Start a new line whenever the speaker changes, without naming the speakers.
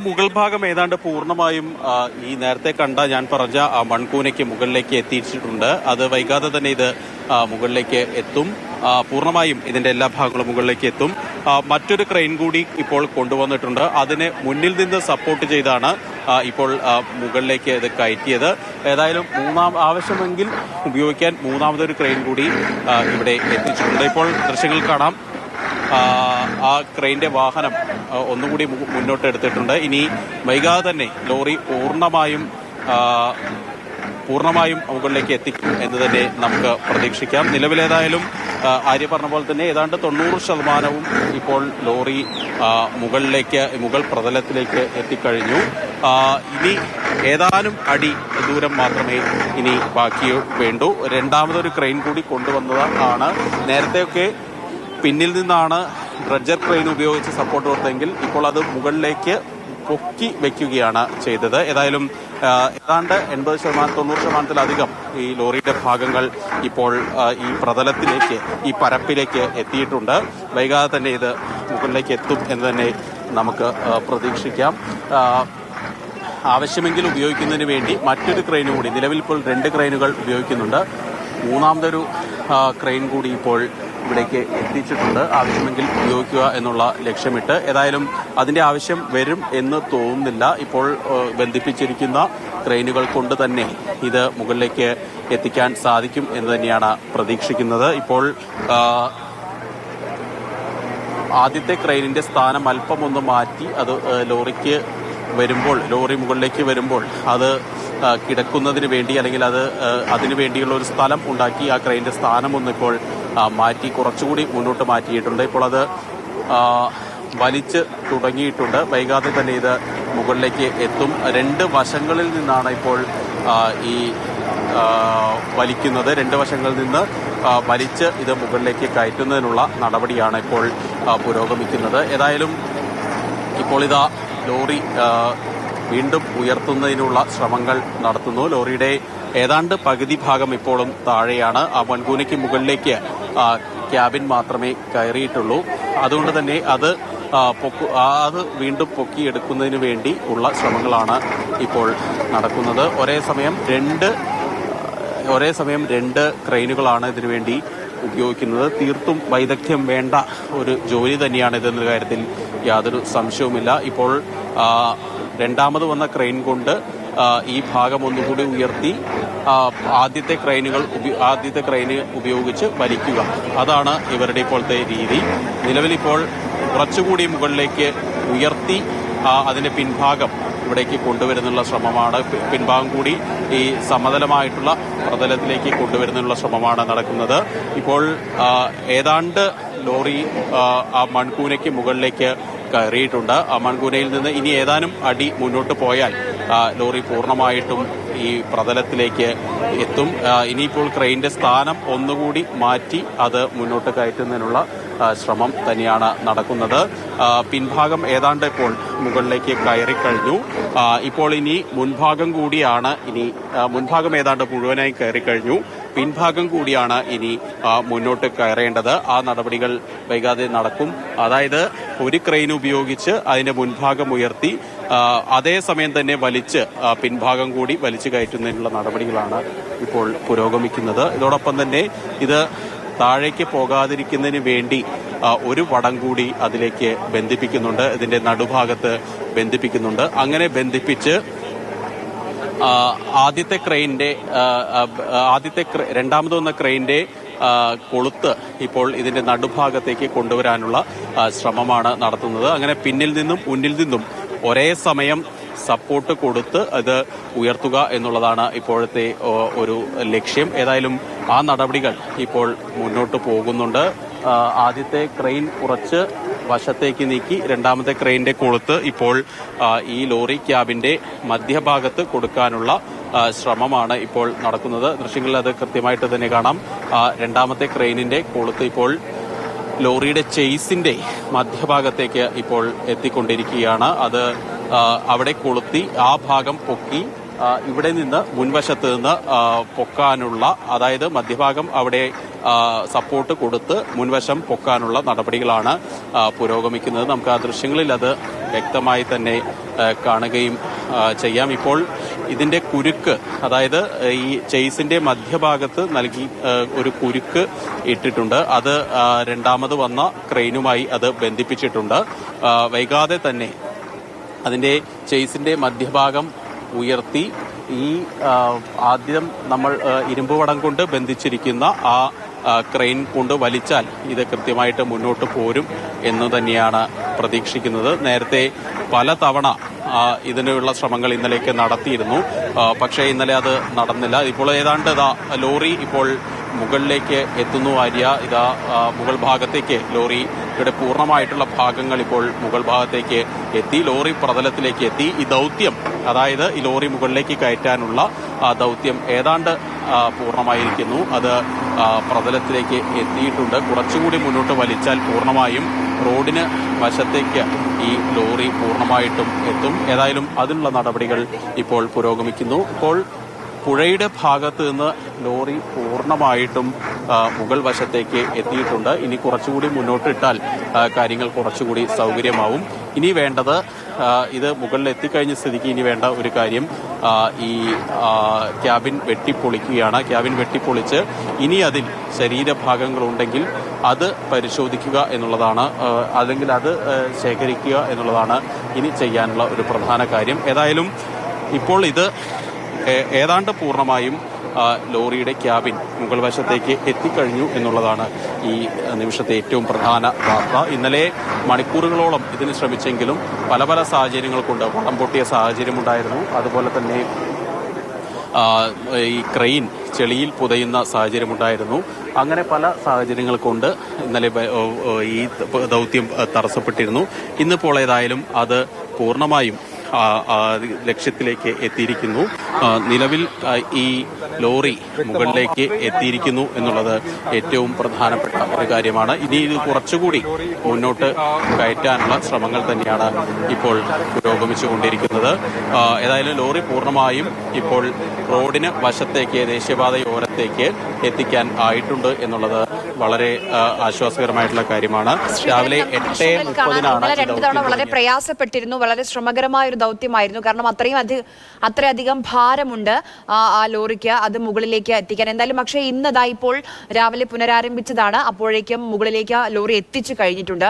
മുകൾ ഭാഗം ഏതാണ്ട് പൂർണമായും ഈ നേരത്തെ കണ്ട ഞാൻ പറഞ്ഞ ആ മൺകൂനയ്ക്ക് മുകളിലേക്ക് എത്തിച്ചിട്ടുണ്ട് അത് വൈകാതെ തന്നെ ഇത് മുകളിലേക്ക് എത്തും. പൂർണമായും ഇതിന്റെ എല്ലാ ഭാഗങ്ങളും മുകളിലേക്ക് എത്തും. മറ്റൊരു ക്രെയിൻ കൂടി ഇപ്പോൾ കൊണ്ടുവന്നിട്ടുണ്ട്. അതിനെ മുന്നിൽ നിന്ന് സപ്പോർട്ട് ചെയ്താണ് ഇപ്പോൾ മുകളിലേക്ക് ഇത് കയറ്റിയത്. ഏതായാലും മൂന്നാം ആവശ്യമെങ്കിൽ ഉപയോഗിക്കാൻ മൂന്നാമതൊരു ക്രെയിൻ കൂടി ഇവിടെ എത്തിച്ചിട്ടുണ്ട്. ഇപ്പോൾ ദൃശ്യങ്ങൾ കാണാം. ആ, ക്രെയിന്റെ വാഹനം ഒന്നുകൂടി മുന്നോട്ട് എടുത്തിട്ടുണ്ട് ഇനി വൈകാതെ തന്നെ ലോറി പൂർണമായും പൂർണമായും മുകളിലേക്ക് എത്തിക്കും എന്ന് തന്നെ നമുക്ക് പ്രതീക്ഷിക്കാം. നിലവിലേതായാലും ആര്യ പറഞ്ഞ പോലെ തന്നെ ഏതാണ്ട് തൊണ്ണൂറ് ശതമാനവും ഇപ്പോൾ ലോറി മുകളിലേക്ക് മുകൾ പ്രതലത്തിലേക്ക് എത്തിക്കഴിഞ്ഞു. ഇനി ഏതാനും അടി ദൂരം മാത്രമേ ഇനി ബാക്കി വേണ്ടൂ. രണ്ടാമതൊരു ക്രെയിൻ കൂടി കൊണ്ടുവന്നതാണ്. നേരത്തെയൊക്കെ പിന്നിൽ നിന്നാണ് ഡ്രഡ്ജർ ക്രെയിൻ ഉപയോഗിച്ച് സപ്പോർട്ട് കൊടുത്തെങ്കിൽ ഇപ്പോൾ അത് മുകളിലേക്ക് പൊക്കി വെക്കുകയാണ് ചെയ്തത്. ഏതായാലും ഏതാണ്ട് എൺപത് ശതമാനം തൊണ്ണൂറ് ശതമാനത്തിലധികം ഈ ലോറിയുടെ ഭാഗങ്ങൾ ഇപ്പോൾ ഈ പ്രതലത്തിലേക്ക് ഈ പരപ്പിലേക്ക് എത്തിയിട്ടുണ്ട്. വൈകാതെ തന്നെ ഇത് മുകളിലേക്ക് എത്തും എന്ന് തന്നെ നമുക്ക് പ്രതീക്ഷിക്കാം. ആവശ്യമെങ്കിൽ ഉപയോഗിക്കുന്നതിന് വേണ്ടി മറ്റൊരു ക്രെയിൻ കൂടി നിലവിൽ ഇപ്പോൾ രണ്ട് ക്രെയിനുകൾ ഉപയോഗിക്കുന്നുണ്ട്. മൂന്നാമതൊരു ക്രെയിൻ കൂടി ഇപ്പോൾ ഇവിടേക്ക് എത്തിച്ചിട്ടുണ്ട്. ആവശ്യമെങ്കിൽ ഉപയോഗിക്കുക എന്നുള്ള ലക്ഷ്യമിട്ട്. ഏതായാലും അതിന്റെ ആവശ്യം വരും എന്ന് തോന്നുന്നില്ല. ഇപ്പോൾ ബന്ധിപ്പിച്ചിരിക്കുന്ന ക്രെയിനുകൾ കൊണ്ട് തന്നെ ഇത് മുകളിലേക്ക് എത്തിക്കാൻ സാധിക്കും എന്ന് തന്നെയാണ് പ്രതീക്ഷിക്കുന്നത്. ഇപ്പോൾ ആദ്യത്തെ ക്രെയിനിന്റെ സ്ഥാനം അല്പം ഒന്ന് മാറ്റി അത് ലോറിക്ക് വരുമ്പോൾ ലോറി മുകളിലേക്ക് വരുമ്പോൾ അത് കിടക്കുന്നതിന് വേണ്ടി അല്ലെങ്കിൽ അത് അതിനു വേണ്ടിയുള്ള ഒരു സ്ഥലം ഉണ്ടാക്കി ആ ക്രെയിനിന്റെ സ്ഥാനം ഒന്ന് ഇപ്പോൾ ആ, മാറ്റി കുറച്ചുകൂടി മുന്നോട്ട് മാറ്റിയിട്ടുണ്ട്. ഇപ്പോൾ അത് വലിച്ച് തുടങ്ങിയിട്ടുണ്ട്. വൈകാതെ തന്നെ ഇത് മുകളിലേക്ക് എത്തും. രണ്ട് വശങ്ങളിൽ നിന്നാണ് ഇപ്പോൾ ഈ വലിക്കുന്നത്. രണ്ട് വശങ്ങളിൽ നിന്ന് വലിച്ച് ഇത് മുകളിലേക്ക് കയറ്റുന്നതിനുള്ള നടപടിയാണ് ഇപ്പോൾ പുരോഗമിക്കുന്നത്. ഏതായാലും ഇപ്പോൾ ഇതാ ലോറി വീണ്ടും ഉയർത്തുന്നതിനുള്ള ശ്രമങ്ങൾ നടത്തുന്നു. ലോറിയുടെ ഏതാണ്ട് പകുതി ഭാഗം ഇപ്പോഴും താഴെയാണ്. ആ മൺകൂനയ്ക്ക് മുകളിലേക്ക് ക്യാബിൻ മാത്രമേ കയറിയിട്ടുള്ളൂ. അതുകൊണ്ട് തന്നെ അത് പൊക്കു അത് വീണ്ടും പൊക്കിയെടുക്കുന്നതിന് വേണ്ടി ഉള്ള ശ്രമങ്ങളാണ് ഇപ്പോൾ നടക്കുന്നത്. ഒരേ സമയം രണ്ട് ഒരേ സമയം രണ്ട് ക്രെയിനുകളാണ് ഇതിനുവേണ്ടി ഉപയോഗിക്കുന്നത്. തീർത്തും വൈദഗ്ധ്യം വേണ്ട ഒരു ജോലി തന്നെയാണ് ഇതെന്ന കാര്യത്തിൽ യാതൊരു സംശയവുമില്ല. ഇപ്പോൾ രണ്ടാമത് വന്ന ക്രെയിൻ കൊണ്ട് ഈ ഭാഗം ഒന്നുകൂടി ഉയർത്തി ആദ്യത്തെ ക്രെയിനുകൾ ആദ്യത്തെ ക്രെയിന് ഉപയോഗിച്ച് വലിക്കുക. അതാണ് ഇവരുടെ ഇപ്പോഴത്തെ രീതി. നിലവിലിപ്പോൾ കുറച്ചുകൂടി മുകളിലേക്ക് ഉയർത്തി അതിന്റെ പിൻഭാഗം ഇവിടേക്ക് കൊണ്ടുവരുന്നുള്ള ശ്രമമാണ്. പിൻഭാഗം കൂടി ഈ സമതലമായിട്ടുള്ള പ്രതലത്തിലേക്ക് കൊണ്ടുവരുന്നുള്ള ശ്രമമാണ് നടക്കുന്നത്. ഇപ്പോൾ ഏതാണ്ട് ലോറി ആ മൺകൂനയ്ക്ക് മുകളിലേക്ക് കയറിയിട്ടുണ്ട്. മൺകൂനയിൽ നിന്ന് ഇനി ഏതാനും അടി മുന്നോട്ട് പോയാൽ ലോറി പൂർണമായിട്ടും ഈ പ്രതലത്തിലേക്ക് എത്തും. ഇനിയിപ്പോൾ ക്രെയിന്റെ സ്ഥാനം ഒന്നുകൂടി മാറ്റി അത് മുന്നോട്ട് കയറ്റുന്നതിനുള്ള ശ്രമം തന്നെയാണ് നടക്കുന്നത്. പിൻഭാഗം ഏതാണ്ട് ഇപ്പോൾ മുകളിലേക്ക് കയറിക്കഴിഞ്ഞു ഇപ്പോൾ ഇനി മുൻഭാഗം കൂടിയാണ് ഇനി മുൻഭാഗം ഏതാണ്ട് മുഴുവനായി കയറിക്കഴിഞ്ഞു പിൻഭാഗം കൂടിയാണ് ഇനി മുന്നോട്ട് കയറേണ്ടത്. ആ നടപടികൾ വൈകാതെ നടക്കും. അതായത് ഒരു ക്രെയിൻ ഉപയോഗിച്ച് അതിന്റെ മുൻഭാഗം ഉയർത്തി അതേസമയം തന്നെ വലിച്ച് പിൻഭാഗം കൂടി വലിച്ചു കയറ്റുന്നതിനുള്ള നടപടികളാണ് ഇപ്പോൾ പുരോഗമിക്കുന്നത്. ഇതോടൊപ്പം തന്നെ ഇത് താഴേക്ക് പോകാതിരിക്കുന്നതിന് വേണ്ടി ഒരു വടം കൂടി അതിലേക്ക് ബന്ധിപ്പിക്കുന്നുണ്ട്. ഇതിന്റെ നടുഭാഗത്ത് ബന്ധിപ്പിക്കുന്നുണ്ട്. അങ്ങനെ ബന്ധിപ്പിച്ച് ആദ്യത്തെ ക്രെയിന്റെ ആദ്യത്തെ രണ്ടാമത് വന്ന ക്രെയിന്റെ കൊളുത്ത് ഇപ്പോൾ ഇതിന്റെ നടുഭാഗത്തേക്ക് കൊണ്ടുവരാനുള്ള ശ്രമമാണ് നടത്തുന്നത്. അങ്ങനെ പിന്നിൽ നിന്നും മുന്നിൽ നിന്നും ഒരേ സമയം സപ്പോർട്ട് കൊടുത്ത് അത് ഉയർത്തുക എന്നുള്ളതാണ് ഇപ്പോഴത്തെ ഒരു ലക്ഷ്യം. ഏതായാലും ആ നടപടികൾ ഇപ്പോൾ മുന്നോട്ട് പോകുന്നുണ്ട്. ആദ്യത്തെ ക്രെയിൻ കുറച്ച് വശത്തേക്ക് നീക്കി രണ്ടാമത്തെ ക്രെയിനിന്റെ കൊളുത്ത് ഇപ്പോൾ ഈ ലോറി ക്യാബിന്റെ മധ്യഭാഗത്ത് കൊടുക്കാനുള്ള ശ്രമമാണ് ഇപ്പോൾ നടക്കുന്നത്. ദൃശ്യങ്ങളിൽ അത് കൃത്യമായിട്ട് തന്നെ കാണാം. രണ്ടാമത്തെ ക്രെയിനിന്റെ കൊളുത്ത് ഇപ്പോൾ ലോറിയുടെ ചെയ്സിന്റെ മധ്യഭാഗത്തേക്ക് ഇപ്പോൾ എത്തിക്കൊണ്ടിരിക്കുകയാണ്. അത് അവിടെ കൊളുത്തി ആ ഭാഗം പൊക്കി ഇവിടെ നിന്ന് മുൻവശത്ത് നിന്ന് പൊക്കാനുള്ള അതായത് മധ്യഭാഗം അവിടെ സപ്പോർട്ട് കൊടുത്ത് മുൻവശം പൊക്കാനുള്ള നടപടികളാണ് പുരോഗമിക്കുന്നത്. നമുക്ക് ആ ദൃശ്യങ്ങളിൽ അത് വ്യക്തമായി തന്നെ കാണുകയും ചെയ്യാം. ഇപ്പോൾ ഇതിന്റെ കുരുക്ക് അതായത് ഈ ചെയ്സിന്റെ മധ്യഭാഗത്ത് നൽകി ഒരു കുരുക്ക് ഇട്ടിട്ടുണ്ട്. അത് രണ്ടാമത് വന്ന ക്രെയിനുമായി അത് ബന്ധിപ്പിച്ചിട്ടുണ്ട്. വൈകാതെ തന്നെ അതിന്റെ ചെയ്സിന്റെ മധ്യഭാഗം ഉയർത്തി ഈ ആദ്യം നമ്മൾ ഇരുമ്പ് വടം കൊണ്ട് ബന്ധിച്ചിരിക്കുന്ന ആ ക്രെയിൻ കൊണ്ട് വലിച്ചാൽ ഇത് കൃത്യമായിട്ട് മുന്നോട്ട് പോരും എന്ന് തന്നെയാണ് പ്രതീക്ഷിക്കുന്നത്. നേരത്തെ പല തവണ ഇതിനുള്ള ശ്രമങ്ങൾ ഇന്നലേക്ക് നടത്തിയിരുന്നു. പക്ഷേ ഇന്നലെ അത് നടന്നില്ല. ഇപ്പോൾ ഏതാണ്ട് ഇതാ ലോറി ഇപ്പോൾ മുകളിലേക്ക് എത്തുന്നു ആര്യ. ഇതാ മുകൾ ഭാഗത്തേക്ക് ലോറിയുടെ പൂർണമായിട്ടുള്ള ഭാഗങ്ങൾ ഇപ്പോൾ മുകൾ ഭാഗത്തേക്ക് എത്തി. ലോറി പ്രതലത്തിലേക്ക് എത്തി. ഈ ദൗത്യം അതായത് ഈ ലോറി മുകളിലേക്ക് കയറ്റാനുള്ള ദൗത്യം ഏതാണ്ട് പൂർണമായിരിക്കുന്നു. അത് പ്രതലത്തിലേക്ക് എത്തിയിട്ടുണ്ട്. കുറച്ചുകൂടി മുന്നോട്ട് വലിച്ചാൽ പൂർണമായും റോഡിന് വശത്തേക്ക് ഈ ലോറി പൂർണമായിട്ടും എത്തും. ഏതായാലും അതിനുള്ള നടപടികൾ ഇപ്പോൾ പുരോഗമിക്കുന്നു. ഇപ്പോൾ പുഴയുടെ ഭാഗത്ത് നിന്ന് ലോറി പൂർണമായിട്ടും മുകൾ വശത്തേക്ക് എത്തിയിട്ടുണ്ട്. ഇനി കുറച്ചുകൂടി മുന്നോട്ടിട്ടാൽ കാര്യങ്ങൾ കുറച്ചുകൂടി സൗകര്യമാവും. ഇനി വേണ്ടത് ഇത് മുകളിൽ എത്തിക്കഴിഞ്ഞ സ്ഥിതിക്ക് ഇനി വേണ്ട ഒരു കാര്യം ഈ ക്യാബിൻ വെട്ടിപ്പൊളിക്കുകയാണ്. ക്യാബിൻ വെട്ടിപ്പൊളിച്ച് ഇനി അതിൽ ശരീരഭാഗങ്ങളുണ്ടെങ്കിൽ അത് പരിശോധിക്കുക എന്നുള്ളതാണ് അല്ലെങ്കിൽ അത് ശേഖരിക്കുക എന്നുള്ളതാണ് ഇനി ചെയ്യാനുള്ള ഒരു പ്രധാന കാര്യം. ഏതായാലും ഇപ്പോൾ ഇത് ഏതാണ്ട് പൂർണമായും ലോറിയുടെ ക്യാബിൻ മുകൾ വശത്തേക്ക് എത്തിക്കഴിഞ്ഞു എന്നുള്ളതാണ് ഈ നിമിഷത്തെ ഏറ്റവും പ്രധാന വാർത്ത. ഇന്നലെ മണിക്കൂറുകളോളം ഇതിന് ശ്രമിച്ചെങ്കിലും പല പല സാഹചര്യങ്ങൾ കൊണ്ട് വടം പൊട്ടിയ സാഹചര്യമുണ്ടായിരുന്നു. അതുപോലെ തന്നെ ഈ ക്രെയിൻ ചെളിയിൽ പുതയുന്ന സാഹചര്യമുണ്ടായിരുന്നു. അങ്ങനെ പല സാഹചര്യങ്ങൾ കൊണ്ട് ഇന്നലെ ഈ ദൗത്യം തടസ്സപ്പെട്ടിരുന്നു. ഇന്നിപ്പോൾ ഏതായാലും അത് പൂർണമായും ലക്ഷ്യത്തിലേക്ക് എത്തിയിരിക്കുന്നു. നിലവിൽ ഈ ലോറി മുകളിലേക്ക് എത്തിയിരിക്കുന്നു എന്നുള്ളത് ഏറ്റവും പ്രധാനപ്പെട്ട ഒരു കാര്യമാണ്. ഇനി ഇത് കുറച്ചുകൂടി മുന്നോട്ട് കയറ്റാനുള്ള ശ്രമങ്ങൾ തന്നെയാണ് ഇപ്പോൾ പുരോഗമിച്ചുകൊണ്ടിരിക്കുന്നത്. കൊണ്ടിരിക്കുന്നത് ഏതായാലും ലോറി പൂർണമായും ഇപ്പോൾ റോഡിന് വശത്തേക്ക് ദേശീയപാതയോരത്തേക്ക് എത്തിക്കാൻ ആയിട്ടുണ്ട് എന്നുള്ളത് വളരെ ആശ്വാസകരമായിട്ടുള്ള കാര്യമാണ്. രാവിലെ എട്ട് മുപ്പതിനാണ്
രണ്ടു തവണ വളരെ പ്രയാസപ്പെട്ടിരുന്നു വളരെ ശ്രമകരമായ ഒരു ദൗത്യമായിരുന്നു. കാരണം അത്രയും അധികം അത്രയധികം ഭാരമുണ്ട് ആ ആ ലോറിക്ക് അത് മുകളിലേക്ക് എത്തിക്കാൻ. എന്തായാലും പക്ഷേ ഇന്നതാ ഇപ്പോൾ രാവിലെ പുനരാരംഭിച്ചതാണ്. അപ്പോഴേക്കും മുകളിലേക്ക് ലോറി എത്തിച്ചു കഴിഞ്ഞിട്ടുണ്ട്.